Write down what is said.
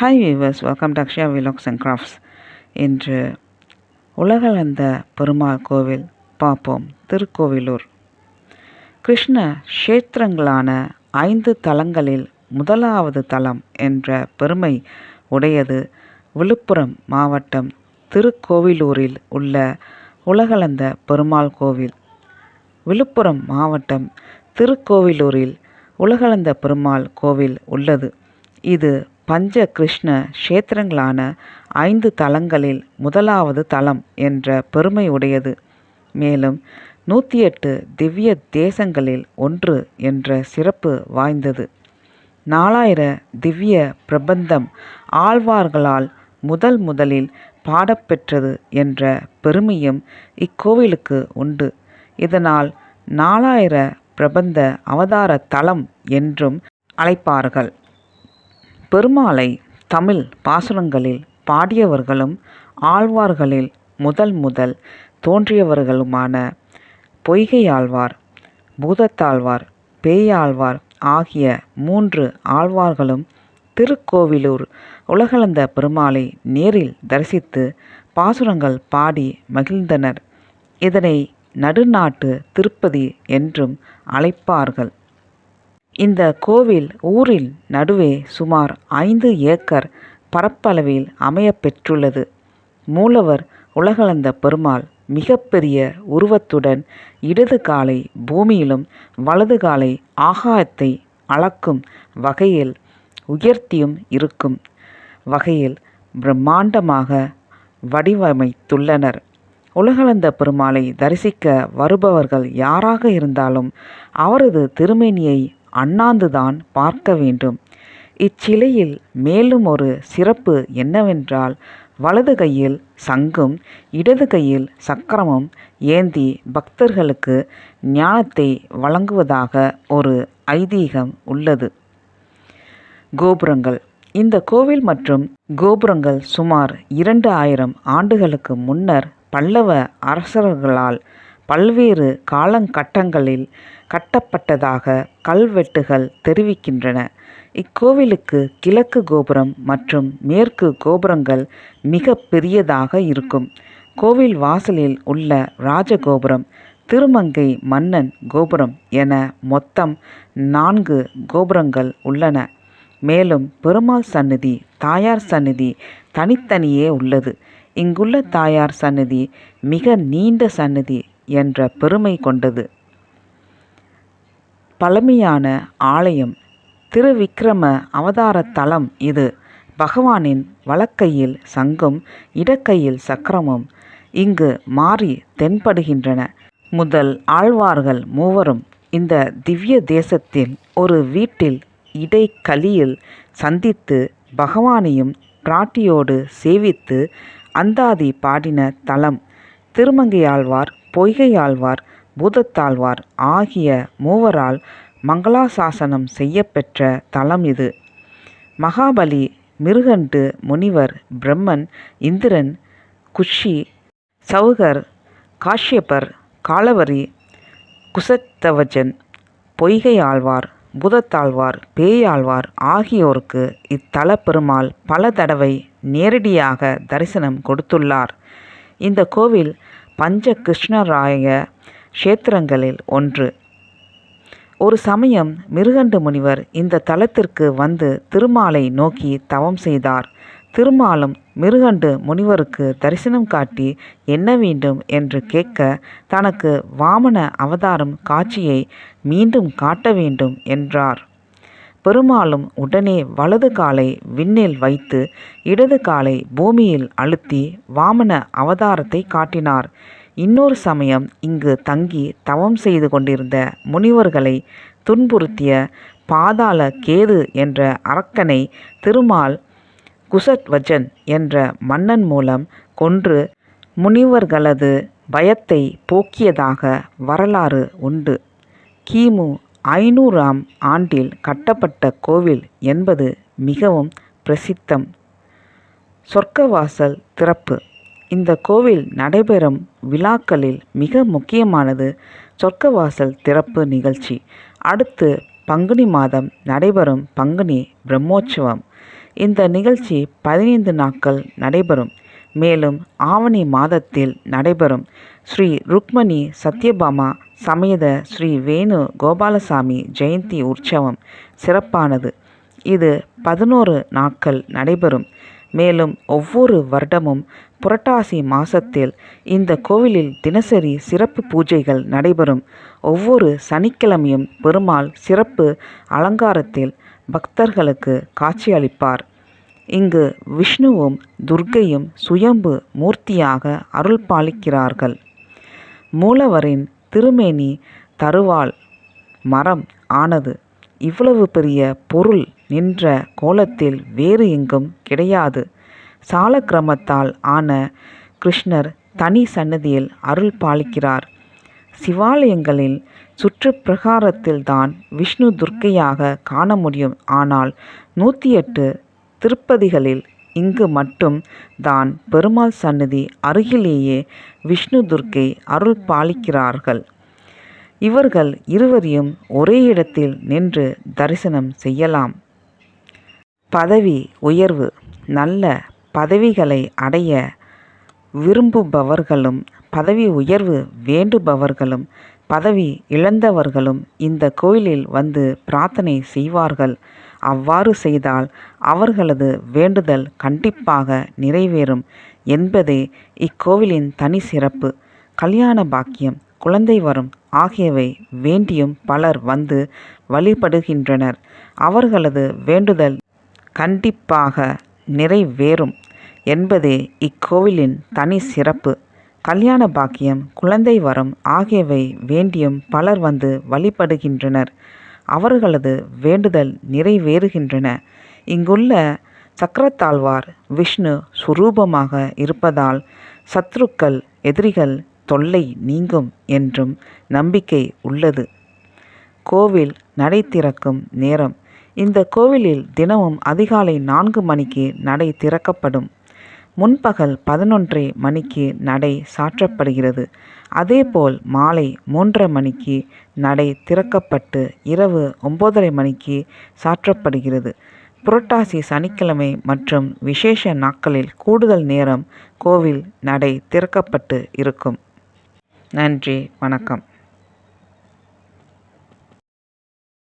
Hi viewers welcome to Akshaya vlogs and crafts இன்று உலகளந்த பெருமாள் கோவில் பார்ப்போம். திருக்கோவிலூர். கிருஷ்ண க்ஷேத்திரங்களான ஐந்து தலங்களில் முதலாவது தலம் என்ற பெருமை உடையது விழுப்புரம் மாவட்டம் திருக்கோவிலூரில் உள்ள உலகளந்த பெருமாள் கோவில். விழுப்புரம் மாவட்டம் திருக்கோவிலூரில் உலகளந்த பெருமாள் கோவில் உள்ளது. இது பஞ்ச கிருஷ்ண க்ஷேத்திரங்களான ஐந்து தலங்களில் முதலாவது தலம் என்ற பெருமை உடையது. மேலும் நூற்றி எட்டு திவ்ய தேசங்களில் ஒன்று என்ற சிறப்பு வாய்ந்தது. நாலாயிர திவ்ய பிரபந்தம் ஆழ்வார்களால் முதல் முதலில் பாடப்பெற்றது என்ற பெருமையும் இக்கோவிலுக்கு உண்டு. இதனால் நாலாயிர பிரபந்த அவதார தலம் என்றும் அழைப்பார்கள். பெருமாளை தமிழ் பாசுரங்களில் பாடியவர்களும் ஆழ்வார்களில் முதல் முதல் தோன்றியவர்களுமான பொய்கையாழ்வார் பூதத்தாழ்வார் பேயாழ்வார் ஆகிய மூன்று ஆழ்வார்களும் திருக்கோவிலூர் உலகளந்த பெருமாளை நேரில் தரிசித்து பாசுரங்கள் பாடி மகிழ்ந்தனர். இதனை நடுநாட்டு திருப்பதி என்றும் அழைப்பார்கள். இந்த கோவில் ஊரில் நடுவே சுமார் ஐந்து ஏக்கர் பரப்பளவில் அமையப்பெற்றுள்ளது. மூலவர் உலகளந்த பெருமாள் மிகப்பெரிய உருவத்துடன் இடது காலை பூமியிலும் வலது காலை ஆகாயத்தை அளக்கும் வகையில் உயர்த்தியும் இருக்கும் வகையில் பிரம்மாண்டமாக வடிவமைத்துள்ளனர். உலகளந்த பெருமாளை தரிசிக்க வருபவர்கள் யாராக இருந்தாலும் அவரது திருமேனியை அண்ணாந்துதான் பார்க்க வேண்டும். இச்சிலையில் மேலும் ஒரு சிறப்பு என்னவென்றால் வலது கையில் சங்கும் இடது கையில் சக்கரமும் ஏந்தி பக்தர்களுக்கு ஞானத்தை வழங்குவதாக ஒரு ஐதீகம் உள்ளது. கோபுரங்கள். இந்த கோவில் மற்றும் கோபுரங்கள் சுமார் இரண்டு ஆயிரம் ஆண்டுகளுக்கு முன்னர் பல்லவ அரசர்களால் பல்வேறு காலங்கட்டங்களில் கட்டப்பட்டதாக கல்வெட்டுகள் தெரிவிக்கின்றன. இக்கோவிலுக்கு கிழக்கு கோபுரம் மற்றும் மேற்கு கோபுரங்கள் மிக பெரியதாக இருக்கும். கோவில் வாசலில் உள்ள ராஜகோபுரம் திருமங்கை மன்னன் கோபுரம் என மொத்தம் நான்கு கோபுரங்கள் உள்ளன. மேலும் பெருமாள் சந்நிதி தாயார் சந்நிதி தனித்தனியே உள்ளது. இங்குள்ள தாயார் சந்நிதி மிக நீண்ட சந்நிதி என்ற பெருமை கொண்டது. பழமையான ஆலயம். திருவிக்கிரம அவதார தலம் இது. பகவானின் வலக்கையில் சங்கும் இடக்கையில் சக்கரமும் இங்கு மாறி தென்படுகின்றன. முதல் ஆழ்வார்கள் மூவரும் இந்த திவ்ய தேசத்தில் ஒரு வீட்டில் இடைக்கலியில் சந்தித்து பகவானையும் பிராட்டியோடு சேவித்து அந்தாதி பாடின தலம். திருமங்கையாழ்வார் பொய்கையாழ்வார் பூதத்தாழ்வார் ஆகிய மூவரால் மங்களாசாசனம் செய்யப்பெற்ற தலம் இது. மகாபலி மிருகண்டு முனிவர் பிரம்மன் இந்திரன் குஷி சவுகர் காஷ்யப்பர் காலவரி குசத்தவஜன் பொய்கை ஆழ்வார் புதத்தாழ்வார் பேயாழ்வார் ஆகியோருக்கு இத்தல பெருமாள் பல தடவை நேரடியாக தரிசனம் கொடுத்துள்ளார். இந்த கோவில் பஞ்ச கிருஷ்ணராய க்ஷேத்திரங்களில் ஒன்று. ஒரு சமயம் மிருகண்டு முனிவர் இந்த தலத்திற்கு வந்து திருமாலை நோக்கி தவம் செய்தார். திருமாலும் மிருகண்டு முனிவருக்கு தரிசனம் காட்டி என்ன வேண்டும் என்று கேட்க தனக்கு வாமன அவதாரம் காட்சியை மீண்டும் காட்ட வேண்டும் என்றார். பெருமாளும் உடனே வலது காலை விண்ணில் வைத்து இடது காலை பூமியில் அழுத்தி வாமன அவதாரத்தை காட்டினார். இன்னொரு சமயம் இங்கு தங்கி தவம் செய்து கொண்டிருந்த முனிவர்களை துன்புறுத்திய பாதாள கேது என்ற அரக்கனை திருமால் குசத்வஜன் என்ற மன்னன் மூலம் கொன்று முனிவர்களது பயத்தை போக்கியதாக வரலாறு உண்டு. கிமு ஐநூறாம் ஆண்டில் கட்டப்பட்ட கோவில் என்பது மிகவும் பிரசித்தம். சொர்க்கவாசல் திறப்பு. இந்த கோவில் நடைபெறும் விழாக்களில் மிக முக்கியமானது சொர்க்கவாசல் திறப்பு நிகழ்ச்சி. அடுத்து பங்குனி மாதம் நடைபெறும் பங்குனி பிரம்மோற்சவம். இந்த நிகழ்ச்சி பதினைந்து நாட்கள் நடைபெறும். மேலும் ஆவணி மாதத்தில் நடைபெறும். ஸ்ரீ ருக்மணி சத்யபாமா சமேத ஸ்ரீ வேணு கோபாலசாமி ஜெயந்தி உற்சவம் சிறப்பானது. இது பதினோரு நாட்கள் நடைபெறும். மேலும் ஒவ்வொரு வருடமும் புரட்டாசி மாசத்தில் இந்த கோவிலில் தினசரி சிறப்பு பூஜைகள் நடைபெறும். ஒவ்வொரு சனிக்கிழமையும் பெருமாள் சிறப்பு அலங்காரத்தில் பக்தர்களுக்கு காட்சியளிப்பார். இங்கு விஷ்ணுவும் துர்க்கையும் சுயம்பு மூர்த்தியாக அருள் பாலிக்கிறார்கள். மூலவரின் திருமேனி தருவாள் மரம் ஆனது இவ்வளவு பெரிய பொருள் நின்ற கோலத்தில் வேறு எங்கும் கிடையாது. சாலக்கிரமத்தால் ஆன கிருஷ்ணர் தனி சன்னதியில் அருள் பாலிக்கிறார். சிவாலயங்களில் சுற்று பிரகாரத்தில்தான் விஷ்ணு துர்க்கையாக காண முடியும். ஆனால் நூற்றி எட்டு திருப்பதிகளில் இங்கு மட்டும் தான் பெருமாள் சன்னதி அருகிலேயே விஷ்ணு துர்க்கை அருள் பாலிக்கிறார்கள். இவர்கள் இருவரையும் ஒரே இடத்தில் நின்று தரிசனம் செய்யலாம். பதவி உயர்வு நல்ல பதவிகளை அடைய விரும்புபவர்களும் பதவி உயர்வு வேண்டுபவர்களும் பதவி இழந்தவர்களும் இந்த கோயிலில் வந்து பிரார்த்தனை செய்வார்கள். அவ்வாறு செய்தால் அவர்களது வேண்டுதல் கண்டிப்பாக நிறைவேறும் என்பதே இக்கோவிலின் தனி சிறப்பு. கல்யாண பாக்கியம் குழந்தை வரும் ஆகியவை வேண்டியும் பலர் வந்து வழிபடுகின்றனர். அவர்களது வேண்டுதல் கண்டிப்பாக நிறைவேறும். என்பதே இக்கோவிலின் தனி சிறப்பு. கல்யாண பாக்கியம் குழந்தை வரம் ஆகியவை வேண்டியும் பலர் வந்து வழிபடுகின்றனர். அவர்களது வேண்டுதல் நிறைவேறுகின்றன. இங்குள்ள சக்கரத்தாழ்வார் விஷ்ணு சுரூபமாக இருப்பதால் சத்ருக்கள் எதிரிகள் தொல்லை நீங்கும் என்றும் நம்பிக்கை உள்ளது. கோவில் நடை திறக்கும் நேரம். இந்த கோவிலில் தினமும் அதிகாலை நான்கு மணிக்கு நடை திறக்கப்படும். முன்பகல் பதினொன்றரை மணிக்கு நடை சாற்றப்படுகிறது. அதேபோல் மாலை மூன்றரை மணிக்கு நடை திறக்கப்பட்டு இரவு ஒம்போதரை மணிக்கு சாற்றப்படுகிறது. புரட்டாசி சனிக்கிழமை மற்றும் விசேஷ நாட்களில் கூடுதல் நேரம் கோவில் நடை திறக்கப்பட்டு இருக்கும். நன்றி வணக்கம்.